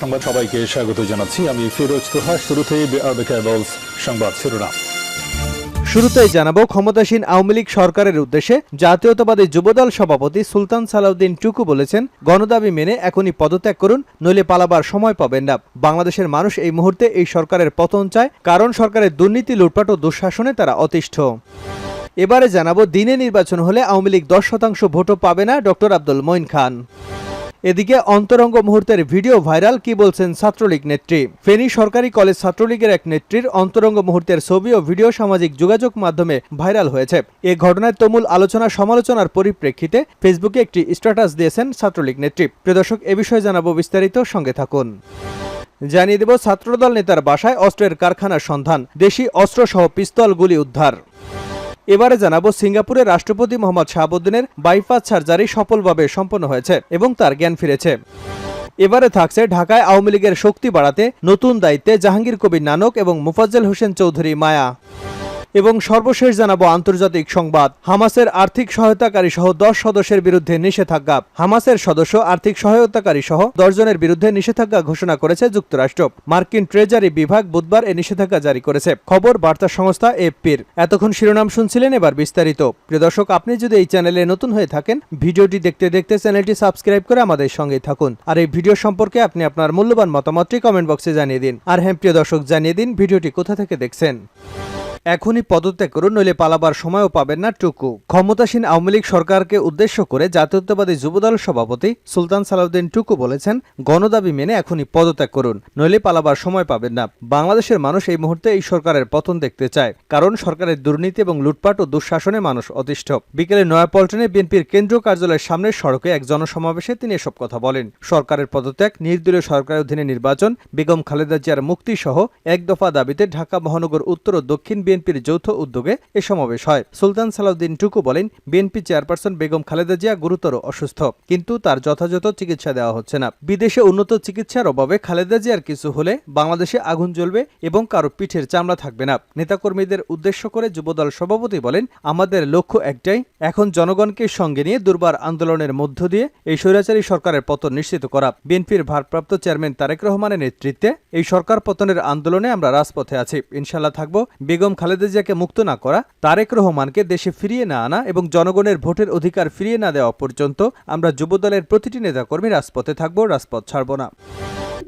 সংবাদ সবাইকে স্বাগত জানাচ্ছি। আমি ফিরোজ তোহা। শুরুতেই সংবাদ শিরোনাম। শুরুতেই জানাব, ক্ষমতাসীন আওয়ামী লীগ সরকারের উদ্দেশ্যে জাতীয়তাবাদী যুবদল সভাপতি সুলতান সালাউদ্দিন টুকু বলেছেন, গণদাবি মেনে এখনই পদত্যাগ করুন, নইলে পালাবার সময় পাবেন না। বাংলাদেশের মানুষ এই মুহূর্তে এই সরকারের পতন চায়, কারণ সরকারের দুর্নীতি, লুটপাট ও দুঃশাসনে তারা অতিষ্ঠ। এবারে জানাব, দিনে নির্বাচন হলে আওয়ামী লীগ দশ শতাংশ ভোটও পাবে না ডক্টর আব্দুল মঈন খান। এদিকে অন্তরঙ্গ মুহূর্তের ভিডিও ভাইরাল কি বলছেন ছাত্রলীগ নেত্রী। ফেনী সরকারি কলেজ ছাত্রলীগের এক নেত্রীর অন্তরঙ্গ মুহূর্তের ছবি ও ভিডিও সামাজিক যোগাযোগ মাধ্যমে ভাইরাল হয়েছে। এ ঘটনায় তুমুল আলোচনা সমালোচনার পরিপ্রেক্ষিতে ফেসবুকে একটি স্ট্যাটাস দিয়েছেন ছাত্রলীগ নেত্রী। প্রদর্শক এ বিষয়ে জানাব বিস্তারিত, সঙ্গে থাকুন। জানিয়ে দেব, ছাত্রদল নেতার বাসায় অস্ত্রের কারখানার সন্ধান, দেশি অস্ত্রসহ পিস্তল গুলি উদ্ধার। এবারে জানাব সিঙ্গাপুরে রাষ্ট্রপতি মোহাম্মদ শাহাবুদ্দিনের বাইপাস সার্জারি সফলভাবে সম্পন্ন হয়েছে এবং তার জ্ঞান ফিরেছে। এবারে থাকছে ঢাকায় আওয়ামী লীগের শক্তি বাড়াতে নতুন দায়িত্বে জাহাঙ্গীর কবির নানক এবং মুফাজ্জল হোসেন চৌধুরী মায়া। এবং সর্বশেষ জানাব আন্তর্জাতিক সংবাদ। হামাসের আর্থিক সহায়তাকারী সহ দশ সদস্যের বিরুদ্ধে নিষেধাজ্ঞা। হামাসের সদস্য, আর্থিক সহায়তাকারী সহ দশ জনের বিরুদ্ধে নিষেধাজ্ঞা ঘোষণা করেছে যুক্তরাষ্ট্র। মার্কিন ট্রেজারি বিভাগ বুধবার এ নিষেধাজ্ঞা জারি করেছে। খবর বার্তা সংস্থা এফপির। এতক্ষণ শিরোনাম শুনছিলেন এবার বিস্তারিত। প্রিয় দর্শক, আপনি যদি এই চ্যানেলে নতুন হয়ে থাকেন, ভিডিওটি দেখতে দেখতে চ্যানেলটি সাবস্ক্রাইব করে আমাদের সঙ্গেই থাকুন। আর এই ভিডিও সম্পর্কে আপনি আপনার মূল্যবান মতামতটি কমেন্ট বক্সে জানিয়ে দিন। আর হ্যাঁ প্রিয় দর্শক, জানিয়ে দিন ভিডিওটি কোথা থেকে দেখছেন। এখনই পদত্যাগ করুন, নইলে পালাবার সময়ও পাবেন না টুকু। ক্ষমতাসীন আওয়ামী লীগ সরকারকে উদ্দেশ্য করে জাতীয়তাবাদী যুবদল সভাপতি সুলতান সালাউদ্দিন টুকু বলেছেন, গণদাবি মেনে এখনই পদত্যাগ করুন, নইলে পালাবার সময় পাবেন না। বাংলাদেশের মানুষ এই মুহূর্তে এই সরকারের পতন দেখতে চায়, কারণ সরকারের দুর্নীতি এবং লুটপাট ও দুঃশাসনে মানুষ অতিষ্ঠ। বিকেলে নয়াপল্টনে বিএনপির কেন্দ্রীয় কার্যালয়ের সামনের সড়কে এক জনসমাবেশে তিনি এসব কথা বলেন। সরকারের পদত্যাগ, নির্দলীয় সরকারের অধীনে নির্বাচন, বেগম খালেদা জিয়ার মুক্তি সহ এক দফা দাবিতে ঢাকা মহানগর উত্তর ও দক্ষিণ বিএনপির যৌথ উদ্যোগে এ সমাবেশ হয়। সুলতান সালাউদ্দিন টুকু বলেন, বিএনপি চেয়ারপারসন বেগম খালেদা জিয়া গুরুতর অসুস্থ, কিন্তু তার যথাযথ চিকিৎসা দেওয়া হচ্ছে না। বিদেশে উন্নত চিকিৎসার অভাবে খালেদা জিয়ার কিছু হলে বাংলাদেশে আগুন জ্বলবে এবং কারও পিঠের চামড়া থাকবে না। নেতাকর্মীদের উদ্দেশ্য করে যুবদল সভাপতি বলেন, আমাদের লক্ষ্য একটাই, এখন জনগণকে সঙ্গে নিয়ে দুর্বার আন্দোলনের মধ্য দিয়ে এই স্বৈরাচারী সরকারের পতন নিশ্চিত করা। বিএনপির ভারপ্রাপ্ত চেয়ারম্যান তারেক রহমানের নেতৃত্বে এই সরকার পতনের আন্দোলনে আমরা রাজপথে আছি। ইনশাল্লাহ থাকব। বেগম খালেদা জিয়াকে মুক্ত না করা, তারেক রহমানকে দেশে ফিরিয়ে না আনা এবং জনগণের ভোটের অধিকার ফিরিয়ে না দেওয়া পর্যন্ত আমরা যুবদলের প্রতিটি নেতাকর্মী রাজপথে থাকব, রাজপথ ছাড়ব না।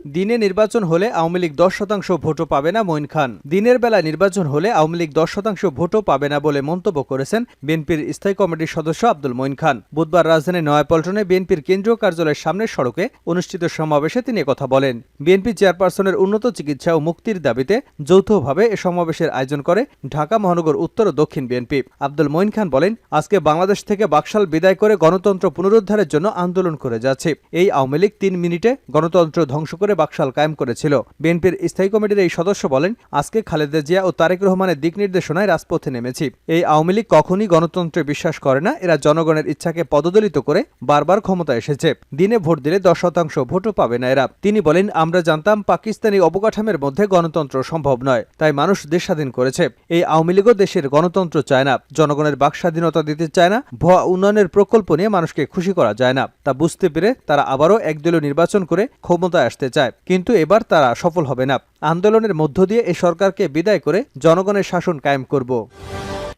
দিনে নির্বাচন হলে আওয়ামী লীগ দশ শতাংশ ভোটও পাবে না মঈন খান। দিনের বেলা নির্বাচন হলে আওয়ামী লীগ দশ শতাংশ ভোটও পাবে না বলে মন্তব্য করেছেন বিএনপির স্থায়ী কমিটির সদস্য আব্দুল মঈন খান। বুধবার রাজধানীর নয়াপল্টনে বিএনপির কেন্দ্রীয় কার্যালয়ের সামনের সড়কে অনুষ্ঠিত সমাবেশে তিনি কথা বলেন। বিএনপি চেয়ারপারসনের উন্নত চিকিৎসা ও মুক্তির দাবিতে যৌথভাবে এ সমাবেশের আয়োজন করে ঢাকা, মহানগর, উত্তর ও দক্ষিণ বিএনপি। আব্দুল মঈন খান বলেন, আজকে বাংলাদেশ থেকে বাকশাল বিদায় করে গণতন্ত্র পুনরুদ্ধারের জন্য আন্দোলন করে যাচ্ছে। এই আওয়ামী লীগ তিন মিনিটে গণতন্ত্র ধ্বংস করে বাকশাল কায়েম করেছিল। বিএনপির স্থায়ী কমিটির এই সদস্য বলেন, আজকে খালেদা জিয়া ও তারেক রহমানের দিক নির্দেশনায় রাজপথে নেমেছি। এই আওয়ামী লীগ কখনই গণতন্ত্রে বিশ্বাস করে না। এরা জনগণের ইচ্ছাকে পদদলিত করে বারবার ক্ষমতা এসেছে। দিনে ভোট দিলে দশ শতাংশ ভোটও পাবে না এরা। তিনি বলেন, আমরা জানতাম পাকিস্তানি অবকাঠামের মধ্যে গণতন্ত্র সম্ভব নয়, তাই মানুষ দেশ স্বাধীন করেছে। এই আওয়ামী লীগও দেশের গণতন্ত্র চায় না, জনগণের বাক স্বাধীনতা দিতে চায় না, ভুয়া উন্নয়নের প্রকল্প নিয়ে মানুষকে খুশি করা যায় না। তা বুঝতে পেরে তারা আবারও একদলীয় নির্বাচন করে ক্ষমতায় আসতে চায়। কিন্তু এবার তারা সফল হবে না। আন্দোলনের মধ্য দিয়ে এ সরকারকে বিদায় করে জনগণের শাসন কায়েম করব।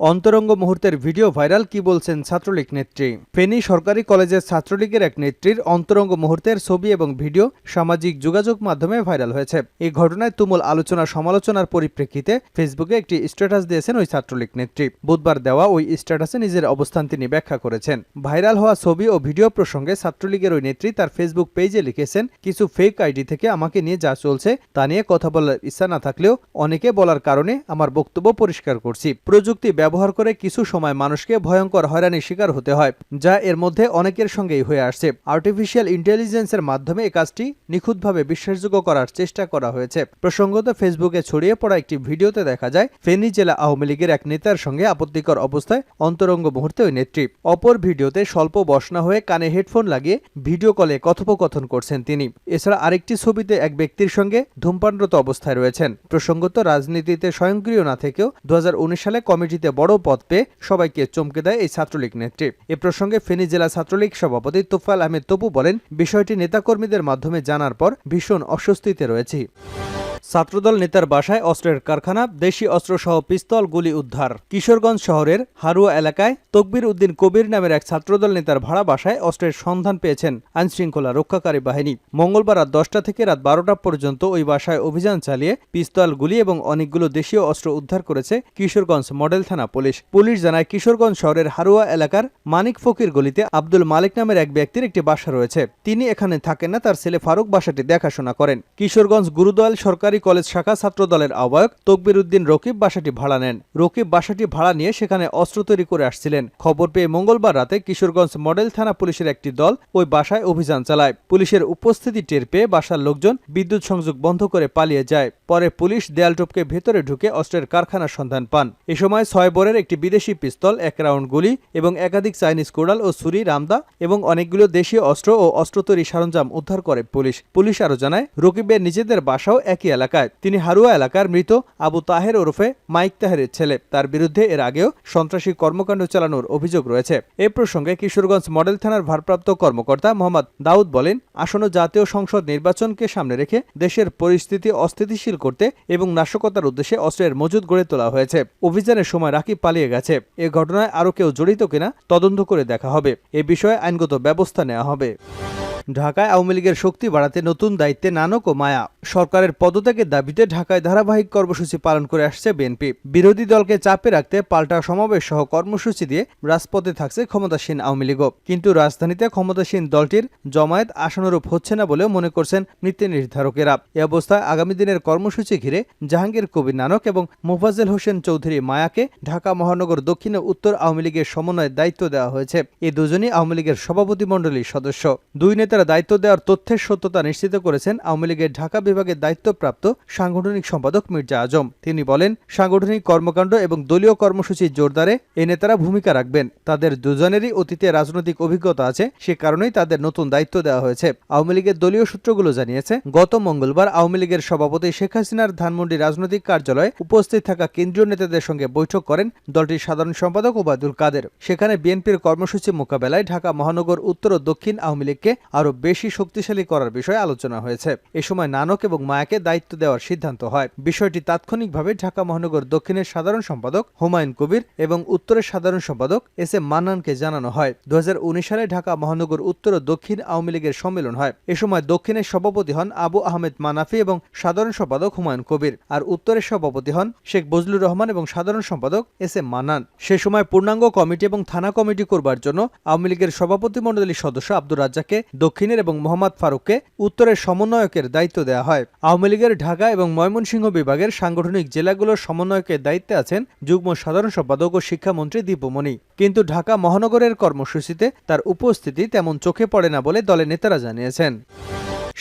অন্তরঙ্গ মুহূর্তের ভিডিও ভাইরাল, কি বলছেন ছাত্রলীগ নেত্রী? ফেনী সরকারি কলেজের ছাত্রলীগের এক নেত্রীর অন্তরঙ্গ মুহূর্তের ছবি এবং ভিডিও সামাজিক যোগাযোগ মাধ্যমে ভাইরাল হয়েছে। এই ঘটনায় তুমুল আলোচনা সমালোচনার পরিপ্রেক্ষিতে ফেসবুকে একটি স্ট্যাটাস দিয়েছেন ওই ছাত্রলীগ নেত্রী। বুধবার দেওয়া ওই স্ট্যাটাসে নিজের অবস্থান তিনি ব্যাখ্যা করেছেন। ভাইরাল হওয়া ছবি ও ভিডিও প্রসঙ্গে ছাত্রলীগের ওই নেত্রী তার ফেসবুক পেজে লিখেছেন, কিছু ফেক আইডি থেকে আমাকে নিয়ে যা চলছে তা নিয়ে কথা বলার ইচ্ছা না থাকলেও অনেকে বলার কারণে আমার বক্তব্য পরিষ্কার করছি। প্রযুক্তি ব্যবহার করে কিছু সময় মানুষকে ভয়ঙ্কর হয়রানির শিকার হতে হয়, যা এর মধ্যে অনেকের সঙ্গেই হয়ে আসছে। আর্টিফিশিয়াল ইন্টেলিজেন্সের মাধ্যমে এই কাজটি নিখুঁতভাবে বিশ্বাসযোগ্য করার চেষ্টা করা হয়েছে। প্রসঙ্গত ফেসবুকে ছড়িয়ে পড়া একটি ভিডিওতে দেখা যায়, ফেনী জেলা আওয়ামী লীগের এক নেতার সঙ্গে আপত্তিকর অবস্থায় অন্তরঙ্গ মুহূর্তে ওই নেত্রী। অপর ভিডিওতে স্বল্প বসনা হয়ে কানে হেডফোন লাগিয়ে ভিডিও কলে কথোপকথন করছেন তিনি। এছাড়া আরেকটি ছবিতে এক ব্যক্তির সঙ্গে ধূমপানরত অবস্থায় রয়েছেন। প্রসঙ্গত রাজনীতিতে স্বয়ংক্রিয় না থেকেও দু হাজার উনিশ সালে কমিটিতে বড় পদ পেয়ে সবাইকে চমকে দেয় এই ছাত্রলীগ নেত্রী। এ প্রসঙ্গে ফেনী জেলা ছাত্রলীগ সভাপতি তোফাল আহমেদ তপু বলেন, বিষয়টি নেতাকর্মীদের মাধ্যমে জানার পর ভীষণ অস্বস্তিতে রয়েছি। ছাত্রদল নেতার বাসায় অস্ত্রের কারখানা, দেশি অস্ত্রসহ পিস্তল গুলি উদ্ধার। কিশোরগঞ্জ শহরের হারুয়া এলাকায় তকবির উদ্দিন কবির নামের এক ছাত্রদল নেতার ভাড়া বাসায় অস্ত্রের সন্ধান পেয়েছেন আইনশৃঙ্খলা রক্ষাকারী বাহিনী। মঙ্গলবার রাত দশটা থেকে রাত বারোটা পর্যন্ত ওই বাসায় অভিযান চালিয়ে পিস্তল গুলি এবং অনেকগুলো দেশীয় অস্ত্র উদ্ধার করেছে কিশোরগঞ্জ মডেল থানা পুলিশ। পুলিশ জানায়, কিশোরগঞ্জ শহরের হারুয়া এলাকার মানিক ফকির গলিতে আব্দুল মালিক নামের এক ব্যক্তির একটি বাসা রয়েছে। তিনি এখানে থাকেন না, তার ছেলে ফারুক বাসাটি দেখাশোনা করেন। কিশোরগঞ্জ গুরুদয়াল সরকারি কলেজ শাখা ছাত্র দলের আহ্বায়ক তকবির উদ্দিন রকিব বাসাটি ভাড়া নেন। রকিব বাসাটি ভাড়া নিয়ে সেখানে অস্ত্র তৈরি করে আসছিলেন। খবর পেয়ে মঙ্গলবার রাতে কিশোরগঞ্জ মডেল থানা পুলিশের একটি দল ওই বাসায় অভিযান চালায়। পুলিশের উপস্থিতি টের পেয়ে বাসার লোকজন বিদ্যুৎ সংযোগ বন্ধ করে পালিয়ে যায়। পরে পুলিশ দেয়াল টপকে ভেতরে ঢুকে অস্ত্রের কারখানার সন্ধান পান। এ সময় ছয় বরের একটি বিদেশি পিস্তল, এক রাউন্ড গুলি এবং একাধিক চাইনিজ কোড়াল ও ছুরি, রামদা এবং অনেকগুলো দেশীয় অস্ত্র ও অস্ত্র তৈরি সরঞ্জাম উদ্ধার করে পুলিশ। পুলিশ আরও জানায়, রকিবের নিজেদের বাসাও একই এলাকায়। তিনি হারুয়া এলাকার মৃত আবু তাহের ওরফে মাইক তাহেরের ছেলে। তার বিরুদ্ধে এর আগেও সন্ত্রাসী কর্মকাণ্ড চালানোর অভিযোগ রয়েছে। এ প্রসঙ্গে কিশোরগঞ্জ মডেল থানার ভারপ্রাপ্ত কর্মকর্তা মোহাম্মদ দাউদ বলেন, আসন্ন জাতীয় সংসদ নির্বাচনকে সামনে রেখে দেশের পরিস্থিতি অস্থিতিশীল করতে এবং নাশকতার উদ্দেশ্যে অস্ত্রের মজুদ গড়ে তোলা হয়েছে। অভিযানের সময় রাকিব পালিয়ে গেছে। এ ঘটনায় আরও কেউ জড়িত কিনা তদন্ত করে দেখা হবে। এ বিষয়ে আইনগত ব্যবস্থা নেওয়া হবে। ঢাকায় আওয়ামী লীগের শক্তি বাড়াতে নতুন দায়িত্বে নানক ও মায়া। সরকারের পদত্যাগের দাবিতে ঢাকায় ধারাবাহিক কর্মসূচি পালন করে আসছে বিএনপি। বিরোধী দলকে চাপে রাখতে পাল্টা সমাবেশ সহ কর্মসূচি দিয়ে রাজপথে থাকছে ক্ষমতাসীন আওয়ামী লীগও কিন্তু রাজধানীতে ক্ষমতাসীন দলটির জমায়েত আশানুরূপ হচ্ছে না বলেও মনে করছেন নীতি নির্ধারকেরা এ অবস্থায় আগামী দিনের কর্মসূচি ঘিরে জাহাঙ্গীর কবির নানক এবং মোফাজ্জেল হোসেন চৌধুরী মায়াকে ঢাকা মহানগর দক্ষিণ উত্তর আওয়ামী লীগের সমন্বয়ের দায়িত্ব দেওয়া হয়েছে। এই দুজনই আওয়ামী লীগের সভাপতি মণ্ডলীর সদস্য। দুই নেতারা দায়িত্ব দেওয়ার তথ্যের সত্যতা নিশ্চিত করেছেন আওয়ামী লীগের ঢাকা বিভাগের দায়িত্বপ্রাপ্ত সাংগঠনিক সম্পাদক মির্জা আজম। তিনি বলেন, সাংগঠনিক কর্মকাণ্ড এবং দলীয় কর্মসূচি জোরদারে এই নেতারা ভূমিকা রাখবেন। তাদের দুজনেরই অতীতে রাজনৈতিক অভিজ্ঞতা আছে, সে কারণেই তাদের নতুন দায়িত্ব দেওয়া হয়েছে। আওয়ামী লীগের দলীয় সূত্রগুলো জানিয়েছে, গত মঙ্গলবার আওয়ামী লীগের সভাপতি শেখ হাসিনার ধানমন্ডি রাজনৈতিক কার্যালয়ে উপস্থিত থাকা কেন্দ্রীয় নেতাদের সঙ্গে বৈঠক করেন দলটির সাধারণ সম্পাদক ওবায়দুল কাদের। সেখানে বিএনপির কর্মসূচি মোকাবেলায় ঢাকা মহানগর উত্তর ও দক্ষিণ আওয়ামী লীগকে আরও বেশি শক্তিশালী করার বিষয়ে আলোচনা হয়েছে। এ সময় নানক এবং মায়াকে দায়িত্ব দেওয়ার সিদ্ধান্ত হয়। বিষয়টি তাৎক্ষণিকভাবে ঢাকা মহানগর দক্ষিণের সাধারণ সম্পাদক হুমায়ুন কবির এবং উত্তরের সাধারণ সম্পাদক এস এম মান্নানকে জানানো হয়। দু হাজার উনিশ সালে ঢাকা মহানগর উত্তর ও দক্ষিণ আওয়ামী লীগের সম্মেলন হয়। এ সময় দক্ষিণের সভাপতি হন আবু আহমেদ মানাফি এবং সাধারণ সম্পাদক হুমায়ুন কবির আর উত্তরের সভাপতি হন শেখ বজলুর রহমান এবং সাধারণ সম্পাদক এস এম মান্নান। সে সময় পূর্ণাঙ্গ কমিটি এবং থানা কমিটি করবার জন্য আওয়ামী লীগের সভাপতি মণ্ডলীর সদস্য আব্দুর রাজ্জাককে, দক্ষিণের এবং মোহাম্মদ ফারুককে, উত্তরের সমন্বয়কের দায়িত্ব দেওয়া হয়। আওয়ামী লীগের ঢাকা এবং ময়মনসিংহ বিভাগের সাংগঠনিক জেলাগুলোর সমন্বয়কের দায়িত্বে আছেন যুগ্ম সাধারণ সম্পাদক ও শিক্ষামন্ত্রী দীপুমণি কিন্তু ঢাকা মহানগরের কর্মসূচিতে তার উপস্থিতি তেমন চোখে পড়ে না বলে দলের নেতারা জানিয়েছেন।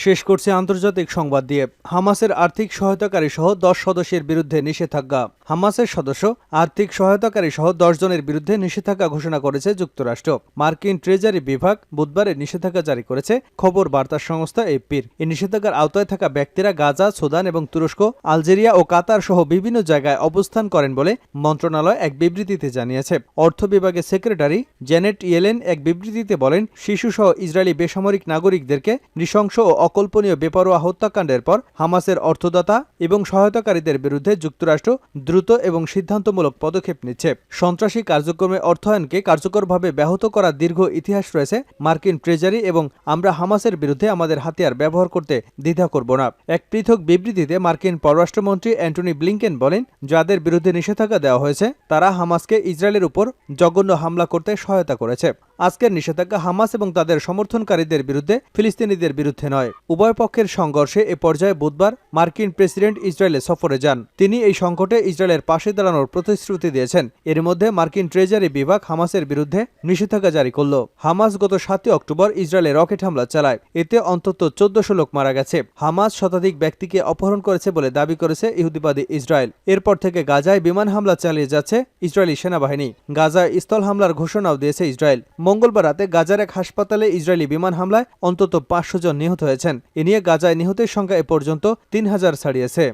শেষ করছে আন্তর্জাতিক সংবাদ দিয়ে। হামাসের আর্থিক সহায়তাকারী সহ দশ সদস্যের বিরুদ্ধে নিষেধাজ্ঞা। হামাসের সদস্য আর্থিক সহায়তাকারী সহ দশ জনের বিরুদ্ধে নিষেধাজ্ঞা ঘোষণা করেছে যুক্তরাষ্ট্র। মার্কিন ট্রেজারি বিভাগ বুধবারে নিষেধাজ্ঞা জারি করেছে। খবর বার্তা সংস্থা এপির এই নিষেধাজ্ঞার আওতায় থাকা ব্যক্তিরা গাজা, সুদান এবং তুরস্ক, আলজেরিয়া ও কাতার সহ বিভিন্ন জায়গায় অবস্থান করেন বলে মন্ত্রণালয় এক বিবৃতিতে জানিয়েছে। অর্থ বিভাগের সেক্রেটারি জেনেট ইয়েলেন এক বিবৃতিতে বলেন, শিশুসহ ইসরায়েলি বেসামরিক নাগরিকদেরকে নৃশংস ও অকল্পনীয় বেপরোয়া হত্যাকাণ্ডের পর হামাসের অর্থদাতা এবং সহায়তাকারীদের বিরুদ্ধে যুক্তরাষ্ট্র দ্রুত এবং সিদ্ধান্তমূলক পদক্ষেপ নিচ্ছে। সন্ত্রাসী কার্যক্রমে অর্থায়নকে কার্যকরভাবে ব্যাহত করার দীর্ঘ ইতিহাস রয়েছে মার্কিন ট্রেজারি এবং আমরা হামাসের বিরুদ্ধে আমাদের হাতিয়ার ব্যবহার করতে দ্বিধা করব না। এক পৃথক বিবৃতিতে মার্কিন পররাষ্ট্রমন্ত্রী অ্যান্টনি ব্লিংকেন বলেন, যাদের বিরুদ্ধে নিষেধাজ্ঞা দেওয়া হয়েছে, তারা হামাসকে ইসরায়েলের উপর জঘন্য হামলা করতে সহায়তা করেছে। আজকের নিষেধাজ্ঞা হামাস এবং তাদের সমর্থনকারীদের বিরুদ্ধে ফিলিস্তিনিদের বিরুদ্ধে নয়। উভয় পক্ষের সংঘর্ষে এ পর্যায়ে বুধবার মার্কিন প্রেসিডেন্ট ইসরায়েলে সফরে যান। তিনি এই সংকটে ইসরায়েলের পাশে দাঁড়ানোর প্রতিশ্রুতি দিয়েছেন। এর মধ্যে মার্কিন ট্রেজারি বিভাগ হামাসের বিরুদ্ধে নিষেধাজ্ঞা জারি করল। হামাস গত সাতই অক্টোবর ইসরায়েলে রকেট হামলা চালায়। এতে অন্তত চোদ্দশো লোক মারা গেছে। হামাস শতাধিক ব্যক্তিকে অপহরণ করেছে বলে দাবি করেছে ইহুদিবাদী ইসরায়েল। এরপর থেকে গাজায় বিমান হামলা চালিয়ে যাচ্ছে ইসরায়েলি সেনাবাহিনী। গাজায় স্থল হামলার ঘোষণাও দিয়েছে ইসরায়েল। মঙ্গলবার রাতে গাজার এক হাসপাতালে ইসরায়েলি বিমান হামলায় অন্তত পাঁচশো জন নিহত হয়েছেন। এ নিয়ে গাজায় নিহতের সংখ্যা এ পর্যন্ত তিন হাজার ছাড়িয়েছে।